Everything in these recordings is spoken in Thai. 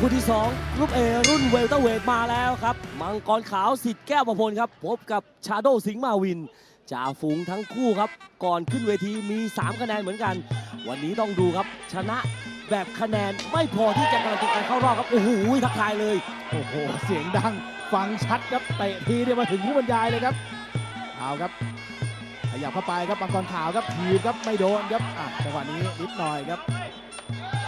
คู่ที่ 2 รุ๊ปเอรุ่นเวลเตอร์เวทมาแล้วครับ มังกรขาวสิทธิ์แก้วประพลครับ พบกับชาโดสิงห์มาวินจ่าฝูงทั้งคู่ครับ ก่อนขึ้นเวทีมี 3 คะแนนเหมือนกัน วันนี้ต้องดูครับ ชนะแบบคะแนนไม่พอที่จะการันตีการเข้ารอบครับ โอ้โหทักทายเลย โอ้โห เสียงดัง ฟังชัดครับเตะทีเดียวมาถึงผู้บรรยายเลยครับเอาครับขยับเข้าไปครับมังกรขาวครับทีครับไม่โดนครับอะจังหวะนี้นิดหน่อยครับ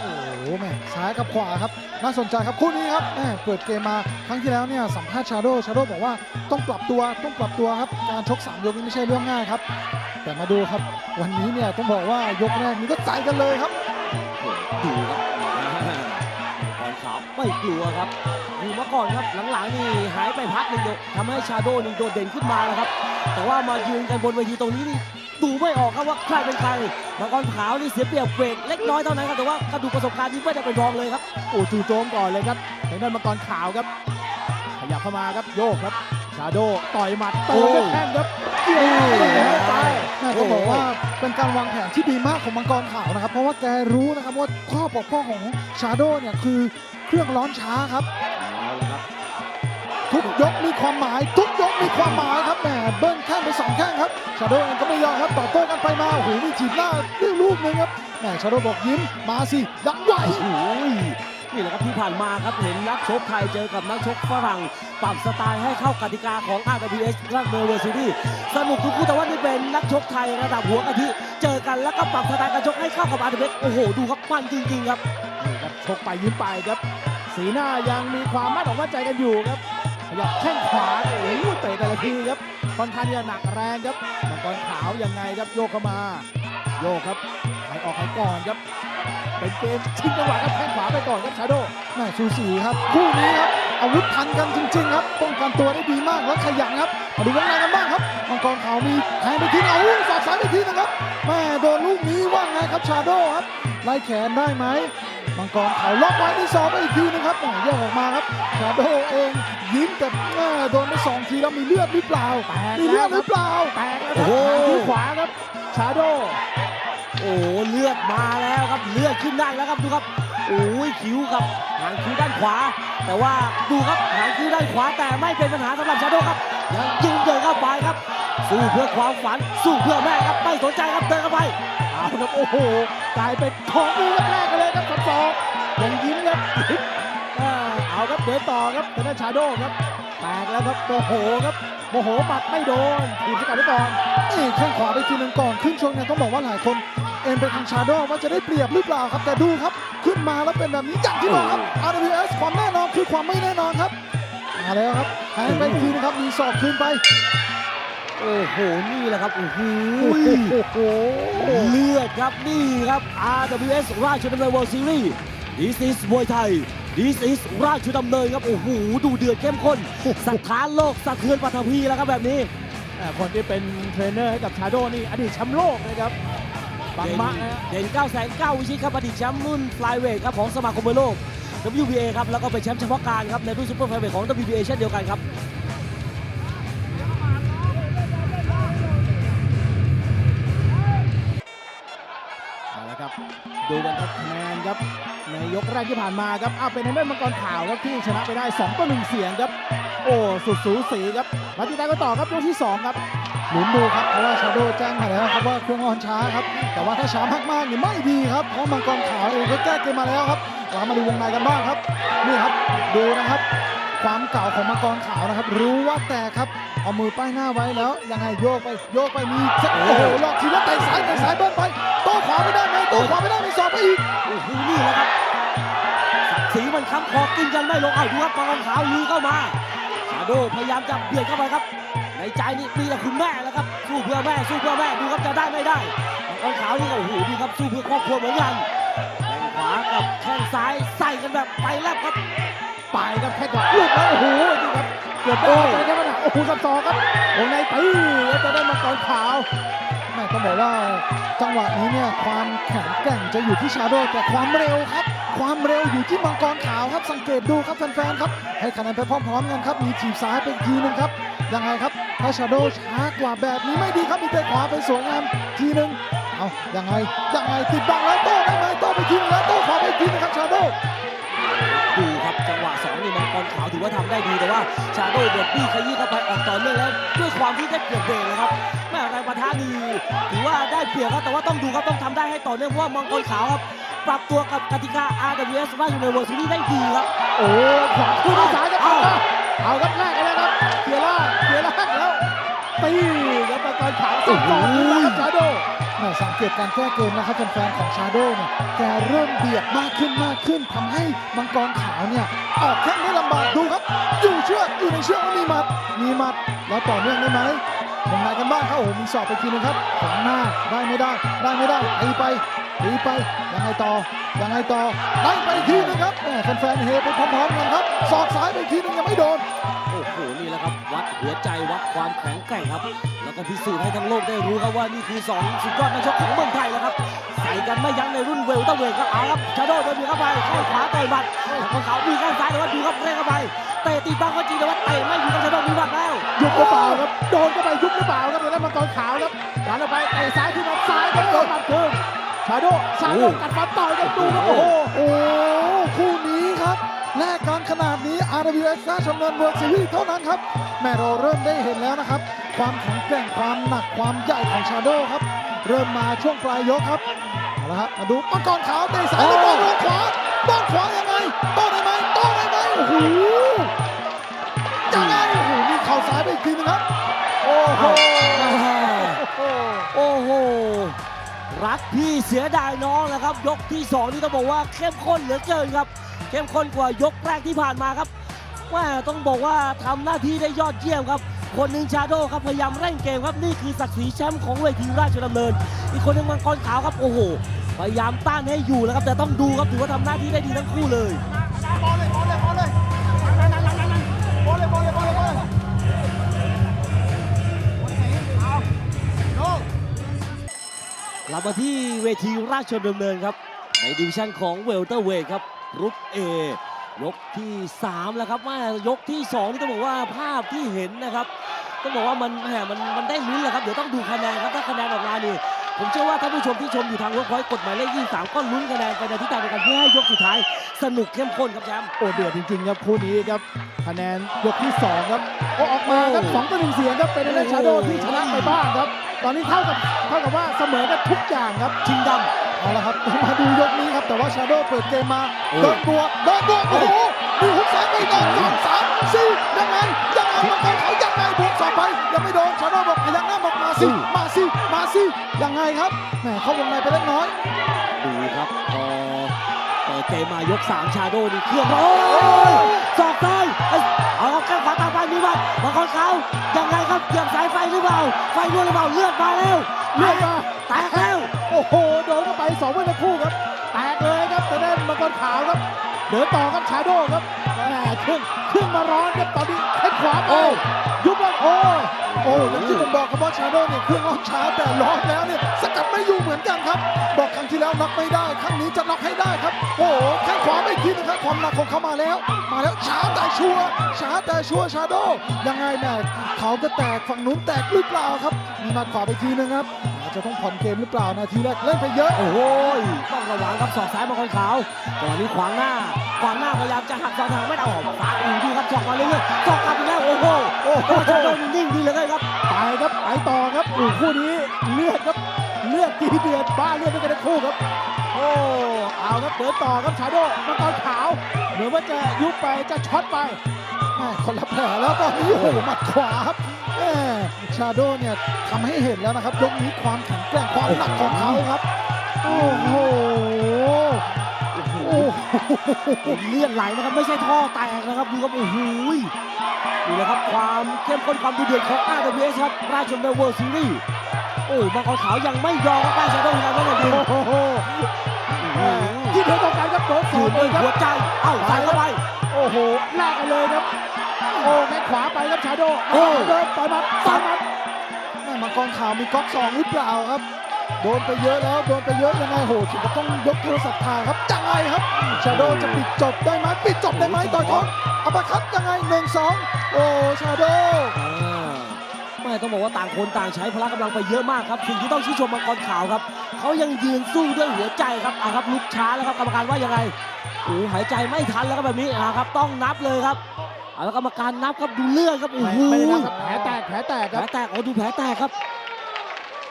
โอ้โหแม่ซ้ายกับขวาครับน่าสนใจครับคู่นี้ครับแม่เปิดเกมมาครั้งที่แล้วเนี่ยสัมภาษณ์ชาโดชาโดบอกว่าต้องปรับตัวต้องปรับตัวครับการชกสามยกนี้ไม่ใช่เรื่องง่ายครับ แต่มาดูครับวันนี้เนี่ยต้องบอกว่ายกแรกนี้ก็ใจกันเลยครับดูครับก่อนขาวไม่กลัวครับอยู่มาก่อนครับหลังๆนี่หายไปพักหนึ่งเดียทำให้ชาโดนี่โดดเด่นขึ้นมาแล้วครับ แต่ว่ามายืนกันบนเวทีตรงนี้นี่ ดูไม่ออกครับว่าใครเป็นใครมังกรขาวนี่เสียเปรียบเวทเล็กน้อยเท่านั้นครับแต่ว่ากระดูกประสบการณ์นี่ไม่ได้เป็นรองเลยครับโอ้จู่โจมก่อนเลยครับทางด้านมังกรขาวครับ ขยับเข้ามาครับโยกครับชาโดต่อยหมัดเติมด้วยแข้งครับเกี่ยวไปแม่ต้องบอกว่าเป็นการวางแผนที่ดีมากของมังกรขาวนะครับ เพราะว่าแกรู้นะครับว่าข้อบกพร่องของชาโดเนี่ยคือเครื่องร้อนช้าครับเอาละครับ ทุกยกมีความหมาย ทุกยกมีความหมายครับแหมเบิ้ลแข้งไปสองแข้งครับชาโดเองก็ไม่ยอมครับต่อโต้กันไปมาโอ้โหมีจีบหน้าเรื่องลูกหนึงครับแหมชาโดบอกยิ้มมาสิยังไหวโอ้ยนี่แหละครับที่ผ่านมาครับเห็นนักชกไทยเจอกับนักชกฝรั่งปรับสไตล์ให้เข้ากติกาของ RWS รักเมอร์เวอร์ซิตี้สนุกทุกคู่แต่ว่านี่เป็นนักชกไทยระดับหัวกะทิเจอกันแล้วก็ปรับสไตล์การชกให้เข้ากับ RWS โอ้โหดูครับมันจริงๆครับนี่ครับชกไปยิ้มไปครับ สีหน้ายังมีความมั่นอกมั่นใจกันอยู่ครับ ขยับแข้งขวาโอ้โหเตะแต่ละทีครับค่อนข้างที่จะหนักแรงครับมังกรขาวยังไงครับโยกเข้ามา โยกครับใครออกใครก่อนครับ เป็นเกมชิงจังหวะครับแข้งขวาไปก่อนครับชาโดแม่สูสีครับ คู่นี้ครับอาวุธทันกันจริงๆครับป้องกันตัวได้ดีมากแล้วขยันครับมาดูวงในกันบ้างครับมังกรขาวมีแทงไปทีเอาสอดสายไปทีนะครับแม่โดนลูกนี้ว่าไงครับชาโดครับไล่แขนได้ไหมมังกรขาวล็อกไว้ที่สองไปอีกทีนึงครับแหม่แยกออกมาครับชาโดเอง ยิ้มแต่แม่โดนไปสองทีแล้วมีเลือดหรือเปล่า แตกมีแล้เลือวดคหรัรืบอเปล่า แตกแล้วโอ้ครับโหหางที่ขวาครับ ชาโด โอ้โหเลือดมาแล้วครับเลือดขึ้นได้แล้วครับดูครับโอ้ยคิ้วกับหางคิ้วด้านขวา แต่ว่าดูครับหางคิ้วด้านขวาแต่ไม่เป็นปัญหาสำหรับชาโดครับยังยืนเดินเข้าไปครับ สู้เพื่อความฝันสู้เพื่อแม่ครับไม่สนใจครับเดินเข้าไปเอาครับโอ้โห กลายเป็นของดีแรกๆกันเลยครับสับสองยังยิ้มครับอ่า เอาครับเดินต่อครับทางด้านชาโดครับแตกแล้วครับโมโหครับโมโหปัดไม่โดนทีมสกัดไว้ก่อนนี่แข้งขวาไปทีนึงก่อนขึ้นชงเนี่ยต้องบอกว่าหลายคนเอ็นไปทางชาโดว่าจะได้เปรียบหรือเปล่าครับแต่ดูครับขึ้นมาแล้วเป็นแบบนี้อย่างที่บอกครับ RWS ความแน่นอนคือความไม่แน่นอนครับมาแล้วครับแทงไปอีกทีนะครับมีศอกคืนไปโอ้โห นี่แหละครับโอ้โหโอ้โหเลือดครับนี่ครับ RWS ราชดำเนิน World Series This is มวยไทย This is ราชดำเนินครับ โอ้โห ดูเดือดเข้มข้นสถานโลกสะเทือนปฐพีแล้วครับแบบนี้อ่าคนที่เป็นเทรนเนอร์ให้กับชาโดนี่อดีตแชมป์โลกนะครับบังมะนะฮะเด่น9แสน9วิชิตครับอดีตแชมป์รุ่นฟลายเวทครับของสมาคมมวยโลก WBA ครับ แล้วก็เป็นแชมป์เฉพาะการครับ ในรุ่นซูเปอร์ไฟเวทของ WBA เช่นเดียวกันครับเอาละครับ ดูกันครับคะแนนครับ ในยกแรกที่ผ่านมาครับอ้าเป็นทางด้านมังกรขาวครับที่ชนะไปได้2ต่อ1เสียงครับ โอ้สุดสูสีครับมาติดตามกันต่อครับยกที่สองครับหมุนดูครับเพราะว่าชาโดแจ้งมาแล้วครับว่าเครื่องออนช้าครับ แต่ว่าถ้าช้ามากๆเนี่ยไม่ดีครับเพราะมังกรขาวเองก็แก้เกมมาแล้วครับเรามาดูวงในกันบ้างครับ นี่ครับดูนะครับ ความเก่าของมังกรขาวนะครับ รู้ว่าแตกครับ เอามือป้ายหน้าไว้แล้ว ยังไงโยกไปโยกไปมีโอ้โหหลอกทีแล้วเตะซ้ายเตะซ้ายเบิ้ลไปโต้ขวาไม่ได้ไหมโต้ขวาไม่ได้มีสอบไปอีกโอ้โหนี่แหละครับศักดิ์ศรีมันค้ำคอกินกันไม่ลงเอาดูครับมังกรขาวลุยเข้ามาชาโดพยายามจะเบียดเข้าไปครับ ในใจนี่มีแต่คุณแม่แล้วครับสู้เพื่อแม่สู้เพื่อแม่ดูครับจะได้ไม่ได้มังกรขาวนี่โอ้โหดูครับสู้เพื่อครอบครัวเหมือนกันแข้งขวากับแข้งซ้ายใส่กันแบบไปแลบครับ ไปครับแค่กว่าลูกแล้วโอ้โหนี่ครับเกือบได้เลยครับนะโอ้โหสับสองครับวงในตีแล้วจะได้มังกรขาวแม่ต้องบอกว่าจังหวะนี้เนี่ยความแข็งแกร่งจะอยู่ที่ชาโดแต่ความเร็วครับ ความเร็วอยู่ที่มังกรขาวครับสังเกตดูครับแฟนๆครับ ให้คะแนนไปพร้อมๆกันครับมีถีบซ้ายไปอีกทีนึงครับยังไงครับถ้าชาโดช้ากว่าแบบนี้ไม่ดีครับมีเตะขวาไปสวยงามทีนึงเอายังไงยังไงติดบังแล้วโต้ได้ไหมโต้ไปทีนึงแล้วโต้ขวาไปทีนึงครับชาโด ดูครับครับจังหวะสองนี่มังกรขาวถือว่าทำได้ดีแต่ว่าชาโดว์เดือดบี้ขยี้เข้าไปออกต่อเนื่องแล้วด้วยความที่ได้เปรียบเบรกนะครับแม่แรงปะทะนี่ถือว่าได้เปรียบครับแต่ว่าต้องดูครับต้องทำได้ให้ต่อเนื่องเพราะว่ามังกรขาวครับปรับตัวกับกติกา RWS ว่าอยู่ในเวอร์ซีรีส์ได้ดีครับ โอ้ขวาคู่ที่สายครับเอาเอาครับแรกกันแล้วครับเกียร์ล่างเกียร์ล่างแล้วตีครับมังกรขาวสองต่อขึ้นมาครับชาโดแหม่ สังเกตการแก้เกมนะครับแฟนๆของชาโดเนี่ยแกเริ่มเบียดมากขึ้นมากขึ้นทำให้มังกรขาวเนี่ยออกแข้งได้ลำบากดูครับ อยู่เชือกอยู่ในเชือกแล้วมีหมัด มีหมัดแล้วต่อเนื่องได้ไหมวงานกันบ้างครับโอ้โหมีสอบไปทีนึงครับขวางหน้าได้ไม่ได้ได้ไม่ได้ตีไป ตีไปยังไงต่อยังไงต่อได้ไปอีกทีนึงครับแหม่แฟนๆเฮไปพร้อมๆกันครับสอกซ้ายไปอีกทีนึงยังไม่โดนโอ้โหนี่แหละครับวัดหัวใจวัดความแข็งแกร่งครับ แล้วก็พิสูจน์ให้ทั้งโลกได้รู้ครับว่านี่คือ2สุดยอดนักชกของเมืองไทยแล้วครับใส่กันไม่ยั้งในรุ่นเวลตอร์เวทครับเอาครับชาโดว์เดินเข้าไปเข้าขวาเตะหมัดมังกรขามีข้างซ้ายแต่ว่าดูครับเร่งเข้าไปเตะตีบ้างก็จริงแต่ว่าเตะไม่อยู่าโดซ้ายโดนกัดฟันต่อยกันดูครับโอ้โหโอ้คู่นี้ครับแลกกันขนาดนี้ RWS ราชดำเนินเวิร์ซีรีส์เท่านั้นครับ แม่เราเริ่มได้เห็นแล้วนะครับ ความแข็งแกร่งความหนักความใหญ่ของชาโดครับ เริ่มมาช่วงปลายยกครับเอาละครับมาดูมังกรขาวเตะสายแล้วโดนลงขวาโดนขวายังไงโต้ได้ไหมโต้ได้ไหมโอ้โหยังไงโอ้โหนี่เข่าซ้ายไปอีกทีนึงครับ โอ้โหโอ้โห รักพี่เสียดายน้องนะครับ ยกที่สองนี่ต้องบอกว่าเข้มข้นเหลือเกินครับ เข้มข้นกว่ายกแรกที่ผ่านมาครับว่าต้องบอกว่าทำหน้าที่ได้ยอดเยี่ยมครับ คนหนึ่งชาโดครับพยายามเร่งเกมครับนี่คือศักดิ์ศรีแชมป์ของเวทีราชดำเนิน อีกคนหนึ่งมังกรขาวครับโอ้โหพยายามต้านให้อยู่แล้วครับแต่ต้องดูครับถือว่าทำหน้าที่ได้ดีทั้งคู่เลย บมาที่เวทีราชดำเนินครับ ในดิวิชั่นของเวลเตอร์เวทครับรุปเอยกที่ 3 แล้วครับว่ายกที่ 2 นี่ต้องบอกว่าภาพที่เห็นนะครับต้องบอกว่ามันแหมมันมันได้ลุ้นแหละครับ เดี๋ยวต้องดูคะแนนครับถ้าคะแนนออกมานี่ผมเชื่อว่าท่านผู้ชมที่ชมอยู่ทางเวิร์กพอยต์กดหมายเลข23 ก็ลุ้นคะแนนไปในทิศทางเดียวกันเพื่อให้ยกสุดท้าย สนุกเข้มข้นครับแชมป์โอ้เดือดจริงๆครับคู่นี้ครับคะแนนยกที่สองครับโอ้ออกมาครับสองต่อหนึ่งเสียงครับเป็นเล่นชาโดที่ชนะไปบ้างครับ ตอนนี้เท่ากับเท่ากับว่าเสมอกันทุกอย่างครับชิงดเอาละครับมาดูยกนี้ครับแต่ว่าชาโดเปิดเกมมาโอ้เดินบวกเดินบวกโอ้โหมีหุกซ้ายไปหนึ่งสองสามสี่ยังไงยังไงมังกรเขายังไงบวกสองไปยังไม่โดนชาโดบอกพยักหน้าบอกมาสิมาสิมาสิยังไงครับแหมเข้าวงในไปเล็กน้อยำดูครับพอเปิดเกมมายก3ชาโดนี่เครื่องโอ้ยสอกซ้ายเอ้ยเอาตาไปมีบัตรมังกรขาวยังไงครับเหยียบสายไฟหรือเปล่า ไฟรั่วหรือเปล่าเลือดมาแล้วเลือดมาแตกแล้ว โอ้โหโดนเข้าไปสองเมื่อครู่ครับ แตกเลยครับแต่ได้มังกรขาวครับเดินต่อครับชาโดครับแหมเครื่องเครื่องมาร้อนครับตอนนี้แข้งขวาไปโอ้ยุบแล้วโอ้โอ้อย่างที่ผมบอกครับว่าชาโดเนี่ยเครื่องร้อนช้าแต่ร้อนแล้วเนี่ยสกัดไม่อยู่เหมือนกันครับ บอกครั้งที่แล้วน็อกไม่ได้ เขามาแล้ว มาแล้วช้าแต่ชัวร์ช้าแต่ชัวร์ชาโดยังไงแม่เขาก็แตกฝั่งนู้นแตกหรือเปล่าครับ มีหมัดขวาไปทีนึงครับอาจจะต้องผ่อนเกมหรือเปล่านาทีแรกเล่นไปเยอะโอ้โหต้องระวังครับศอกซ้ายมังกรขาวตอนนี้ขวางหน้าขวางหน้าพยายามจะหักศอกทางไม่ได้ออกฟ้าอูดูครับศอกมาเรื่อยๆศอกกลับอีกแล้วโอ้โหโอ้โหโอ้ชาโดนี่นิ่งดีเหลยครับไปครับไปต่อครับอู้คู่นี้เลือดครับเลือดตีเดือดบ้าเลือดด้วยกันทั้งคู่ครับโอ้เอาครับเดินต่อครับชาโดมังกรขาวเหมือนว่าจะยุบไปจะช็อตไปแม่คนละแผลแล้วตอนนี้โอ้โหหมัดขวาครับแม่ชาโดเนี่ยทำให้เห็นแล้วนะครับยกนี้ความแข็งแกร่งความหนักของเขาครับ โอ้โหโอ้โหเลือดไหลนะครับไม่ใช่ท่อแตกนะครับดูครับโอ้โหนี่แหละครับความเข้มข้นความดุเดือดของ RWS ครับราชดำเนินเวิลด์ซีรีส์โอ้มังกรขาวยังไม่ยอมครับได้ชาโดยังไงก็ โอ้แข้งขวาไปครับชาโดโอ้เดินต่อยหมัดต่อยหมัดแม่มังกรขาวมีก๊อกสองหรือเปล่าครับ โดนไปเยอะแล้ว โดนไปเยอะยังไงโหถึงกับต้องยกโทรศัพท์ถ่ายครับยังไงครับชาโดจะปิดจบได้ไหมปิดจบได้ไหมต่อยท้องอัปคัตยังไงหนึ่งสองโอ้ชาโดอ่าไม่ต้องบอกว่าต่างคนต่างใช้พละกำลังไปเยอะมากครับสิ่งที่ต้องชื่นชมมังกรขาวครับเขายังยืนสู้ด้วยหัวใจครับอะครับลุกช้าแล้วครับกรรมการว่ายังไงโอ้โหหายใจไม่ทันแล้วครับแบบนี้นะครับ ต้องนับเลยครับ เอาแล้วกรรมการนับครับดูเลือดครับโอ้ไม่โหไม่ได้นะครับแผลแตกแผลแตกแผคลรับแตกโอ้ดูแผลแตกครับ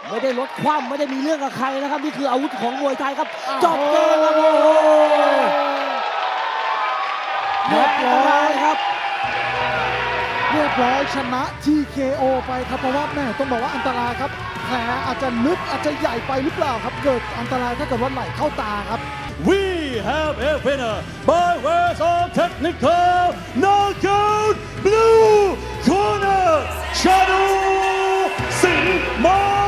ไม่ได้ลดความไม่ได้มีเรื่องกับใครนะครับ นี่คืออาวุธของมวยไทยครับจบเกมครับโอ้โหเรียบร้อยครับ เรียบร้อยชนะ TKO ไปครับเพราะว่าแม่ต้องบอกว่าอันตรายครับแผลอาจจะลึกอาจจะใหญ่ไปหรือเปล่าครับ เกิดอันตรายถ้าเกิดว่าไหลเข้าตาครับ We have a winner by words of technical knockout blue corner Shadow Singh Ma